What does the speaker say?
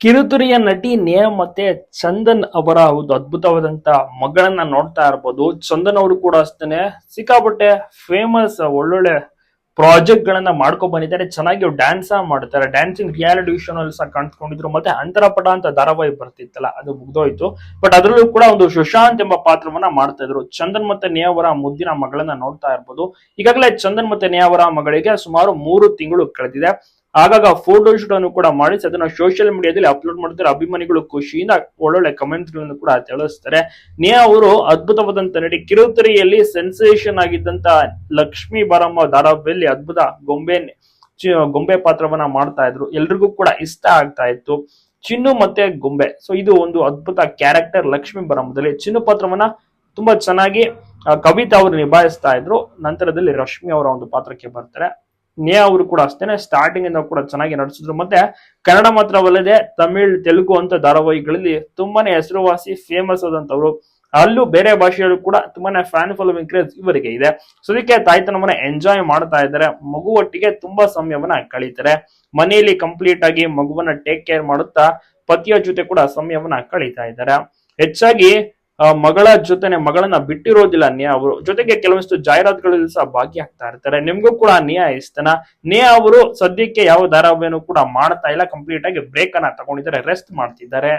ಕಿರುತೆರೆಯ ನಟಿ ನೇಹ ಮತ್ತೆ ಚಂದನ್ ಅವರ ಒಂದು ಅದ್ಭುತವಾದಂತ ಮಗಳನ್ನ ನೋಡ್ತಾ ಇರ್ಬೋದು. ಚಂದನ್ ಅವರು ಕೂಡ ಅಷ್ಟೇನೆ ಸಿಕ್ಕಾಪಟ್ಟೆ ಫೇಮಸ್ ಒಳ್ಳೊಳ್ಳೆ ಪ್ರಾಜೆಕ್ಟ್ ಗಳನ್ನ ಮಾಡ್ಕೊಂಡ್ ಬಂದಿದ್ದಾರೆ. ಚೆನ್ನಾಗಿ ಡ್ಯಾನ್ಸ್ ಮಾಡ್ತಾರೆ. ಡ್ಯಾನ್ಸಿಂಗ್ ರಿಯಾಲಿಟಿ ಶೋ ನಲ್ಲಿ ಸಹ ಕಾಣಿಸ್ಕೊಂಡಿದ್ರು. ಮತ್ತೆ ಅಂತರಪಟ ಅಂತ ಧಾರಾವಾಹಿ ಬರ್ತಿತ್ತಲ್ಲ, ಅದು ಮುಗ್ದೋಯ್ತು. ಬಟ್ ಅದರಲ್ಲೂ ಕೂಡ ಒಂದು ಸುಶಾಂತ್ ಎಂಬ ಪಾತ್ರವನ್ನ ಮಾಡ್ತಾ ಇದ್ರು. ಚಂದನ್ ಮತ್ತೆ ನೇಹವರ ಮುದ್ದಿನ ಮಗಳನ್ನ ನೋಡ್ತಾ ಇರ್ಬೋದು. ಈಗಾಗಲೇ ಚಂದನ್ ಮತ್ತೆ ನೇಹವರ ಮಗಳಿಗೆ ಸುಮಾರು ಮೂರು ತಿಂಗಳು ಕಳೆದಿದೆ. ಆಗಾಗ ಫೋಟೋ ಶೂಟ್ ಅನ್ನು ಕೂಡ ಮಾಡಿಸಿ ಅದನ್ನ ಸೋಷಿಯಲ್ ಮೀಡಿಯಾದಲ್ಲಿ ಅಪ್ಲೋಡ್ ಮಾಡ್ತಾರೆ. ಅಭಿಮಾನಿಗಳು ಖುಷಿಯಿಂದ ಒಳ್ಳೊಳ್ಳೆ ಕಮೆಂಟ್ಸ್ಗಳನ್ನು ಕೂಡ ತಿಳಿಸ್ತಾರೆ. ನೇಹಾ ಅವರು ಅದ್ಭುತವಾದಂತ ನಟಿ ಕಿರುತೆರೆಯಲ್ಲಿ ಸೆನ್ಸೇಷನ್ ಆಗಿದ್ದಂತ ಲಕ್ಷ್ಮೀ ಬಾರಮ್ಮ ಧಾರಾವಾಹಿಯಲ್ಲಿ ಅದ್ಭುತ ಗೊಂಬೆ ಗೊಂಬೆ ಪಾತ್ರವನ್ನ ಮಾಡ್ತಾ ಇದ್ರು. ಎಲ್ರಿಗೂ ಕೂಡ ಇಷ್ಟ ಆಗ್ತಾ ಇತ್ತು. ಚಿನ್ನು ಮತ್ತೆ ಗೊಂಬೆ. ಸೊ ಇದು ಒಂದು ಅದ್ಭುತ ಕ್ಯಾರೆಕ್ಟರ್ ಲಕ್ಷ್ಮೀ ಬರಮ್ಮದಲ್ಲಿ. ಚಿನ್ನು ಪಾತ್ರವನ್ನ ತುಂಬಾ ಚೆನ್ನಾಗಿ ಕವಿತಾ ಅವರು ನಿಭಾಯಿಸ್ತಾ ಇದ್ರು. ನಂತರದಲ್ಲಿ ರಶ್ಮಿ ಅವರ ಒಂದು ಪಾತ್ರಕ್ಕೆ ಬರ್ತಾರೆ. ನೇಹಾ ಅವರು ಕೂಡ ಅಷ್ಟೇನೆ ಸ್ಟಾರ್ಟಿಂಗ್ ಇಂದ ಕೂಡ ಚೆನ್ನಾಗಿ ನಡೆಸಿದ್ರು. ಮತ್ತೆ ಕನ್ನಡ ಮಾತ್ರವಲ್ಲದೆ ತಮಿಳ್, ತೆಲುಗು ಅಂತ ಧಾರಾವಾಹಿಗಳಲ್ಲಿ ತುಂಬಾನೇ ಹೆಸರುವಾಸಿ ಫೇಮಸ್ ಆದಂತವ್ರು ಅಲ್ಲೂ ಬೇರೆ ಭಾಷೆಯಲ್ಲೂ ಕೂಡ ತುಂಬಾನೇ ಫ್ಯಾನ್ ಫಾಲೋವಿಂಗ್ ಕ್ರೇಜ್ ಇವರಿಗೆ ಇದೆ. ಸೊ ಅದಕ್ಕೆ ತಾಯ್ತನವನ್ನ ಎಂಜಾಯ್ ಮಾಡ್ತಾ ಇದ್ದಾರೆ. ಮಗು ಒಟ್ಟಿಗೆ ತುಂಬಾ ಸಮಯವನ್ನ ಕಳೀತಾರೆ. ಮನೆಯಲ್ಲಿ ಕಂಪ್ಲೀಟ್ ಆಗಿ ಮಗುವನ್ನ ಟೇಕ್ ಕೇರ್ ಮಾಡುತ್ತಾ ಪತಿಯ ಜೊತೆ ಕೂಡ ಸಮಯವನ್ನ ಕಳೀತಾ ಇದ್ದಾರೆ. ಹೆಚ್ಚಾಗಿ ಮಗಳ ಜೊತೆನೆ, ಮಗಳನ್ನ ಬಿಟ್ಟಿರೋದಿಲ್ಲ ನೇಹಾ ಅವರು ಜೊತೆಗೆ ಕೆಲವಷ್ಟು ಜಾಹೀರಾತುಗಳಲ್ಲಿ ಸಹ ಭಾಗಿಯಾಗ್ತಾ ಇರ್ತಾರೆ. ನಿಮ್ಗೂ ಕೂಡ ನೇಹಾ ಇಸ್ತನ ನೇಹಾ ಅವರು ಸದ್ಯಕ್ಕೆ ಯಾವ ಧಾರಾವಾಹಿಯನ್ನು ಕೂಡ ಮಾಡ್ತಾ ಇಲ್ಲ ಕಂಪ್ಲೀಟ್ ಆಗಿ ಬ್ರೇಕ್ ಅನ್ನ ತಗೊಂಡಿದ್ದಾರೆ ರೆಸ್ಟ್ ಮಾಡ್ತಿದ್ದಾರೆ.